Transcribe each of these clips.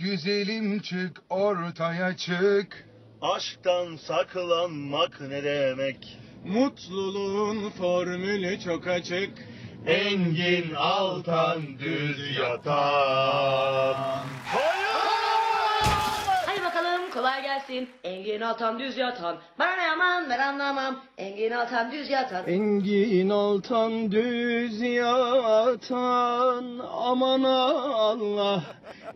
güzelim çık ortaya çık. Aşktan saklanmak ne demek? Mutluluğun formülü çok açık. Engin altan düz yatan. Hadi bakalım kolay gelsin. Engin Altan düz yatan. Bana ne aman ben anlamam. Engin Altan düz yatan. Engin altan düz yatan aman Allah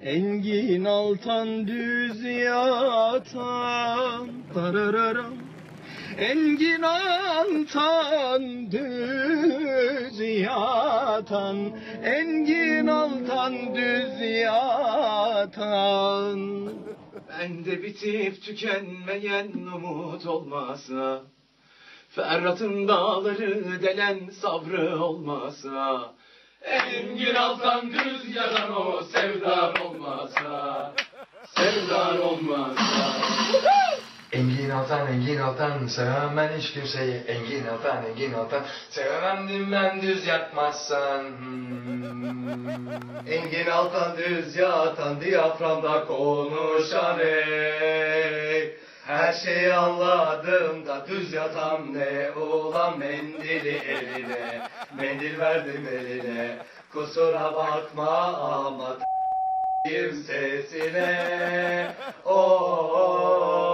Engin altan düz yatan Darararam. Engin altan düz yatan Engin altan düz yatan Bende bitip tükenmeyen umut olmasa Ferhat'ın dağları delen sabrı olmasa Engin altan düz yalan o sevdar olmasa Sevdar olmasa Engin Altan, Engin Altan, sevemem ben hiç kimseyi. Engin Altan, Engin Altan, sevemem dinmen düz yatmazsan. Engin altan düz yatan diyaframda konuşan ey Her şeyi anladım da düz yatan ne? Ulan mendili eline Mendil verdim eline. Kusura bakma ama t***yim sesine Oh, oh, oh.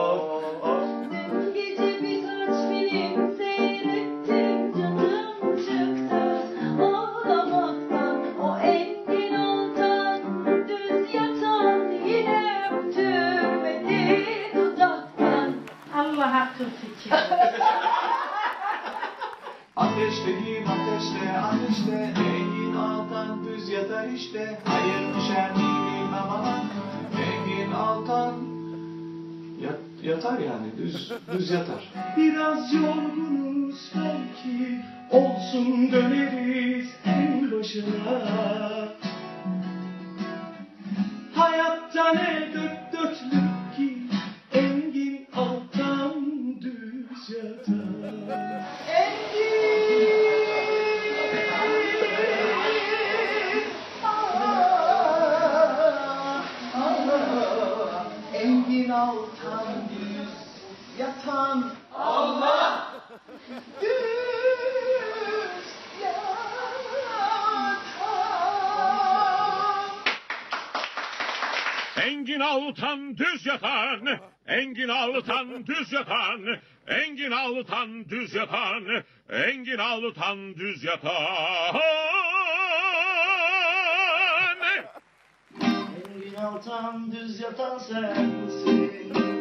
42. Ateşteyim ateşte ateşte Rengin altan düz yatar işte. Hayır düşer değilim ama Rengin altan. Yat, yatar yani düz düz yatar. Biraz yorgunuz belki. Olsun döneriz. en Engin Altan düz yatan, Engin Altan düz yatan, Engin Altan düz yatan, Engin Altan düz yatan. Engin altan düz yatan sensin